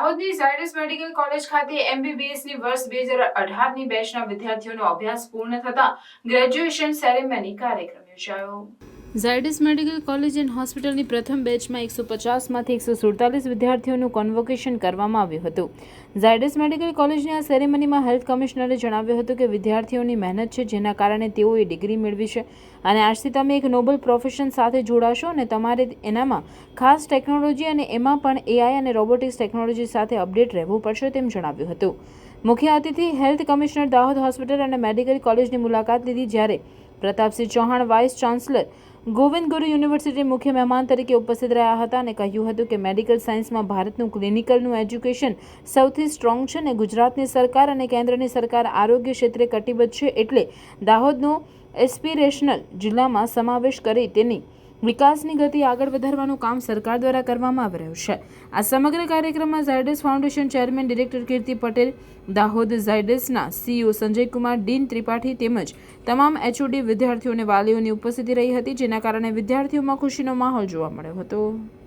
દાહોદની Zydus medical college ખાતે એમબીબીએસની વર્ષ બે હજાર અઢારની બેચના વિદ્યાર્થીઓનો અભ્યાસ પૂર્ણ થતા ગ્રેજ્યુએશન સેરેમની કાર્યક્રમ યોજાયો. ઝાયડસ મેડિકલ કોલેજ એન્ડ હોસ્પિટલની પ્રથમ બેચમાં એકસો પચાસમાંથી એકસો સુડતાલીસ વિદ્યાર્થીઓનું કોન્વોકેશન કરવામાં આવ્યું હતું. ઝાયડસ મેડિકલ કોલેજની આ સેરેમનીમાં હેલ્થ કમિશનરે જણાવ્યું હતું કે વિદ્યાર્થીઓની મહેનત છે, જેના કારણે તેઓએ ડિગ્રી મેળવી છે અને આજથી તમે એક નોબલ પ્રોફેશન સાથે જોડાશો અને તમારે એનામાં ખાસ ટેકનોલોજી અને એમાં પણ એઆઈ અને રોબોટિક્સ ટેકનોલોજી સાથે અપડેટ રહેવું પડશે તેમ જણાવ્યું હતું. મુખ્ય અતિથિ હેલ્થ કમિશનર દાહોદ હોસ્પિટલ અને મેડિકલ કોલેજની મુલાકાત લીધી જ્યારે Pratapsinh Chauhan vice chancellor Govind Guru university મુખ્ય મહેમાન તરીકે ઉપસ્થિત રહ્યા હતા અને કહ્યું હતું કે મેડિકલ સાયન્સમાં ભારતનું ક્લિનિકલનું એજ્યુકેશન સૌથી સ્ટ્રોંગ છે અને ગુજરાતની સરકાર અને કેન્દ્રની સરકાર આરોગ્ય ક્ષેત્રે કટિબદ્ધ છે એટલે દાહોદનો એસ્પિરેશનલ જિલ્લામાં સમાવેશ કરી તેની વિકાસની ગતિ આગળ વધારવાનું કામ સરકાર દ્વારા કરવામાં આવી રહ્યું છે. આ સમગ્ર કાર્યક્રમમાં Zydus foundation chairman director Kirti Patel, Dahod ઝાયડસના CEO Sanjaykumar, dean Tripathi તેમજ તમામ એચઓડી વિદ્યાર્થીઓ અને વાલીઓની ઉપસ્થિતિ રહી હતી, જેના કારણે વિદ્યાર્થીઓમાં ખુશીનો માહોલ જોવા મળ્યો હતો.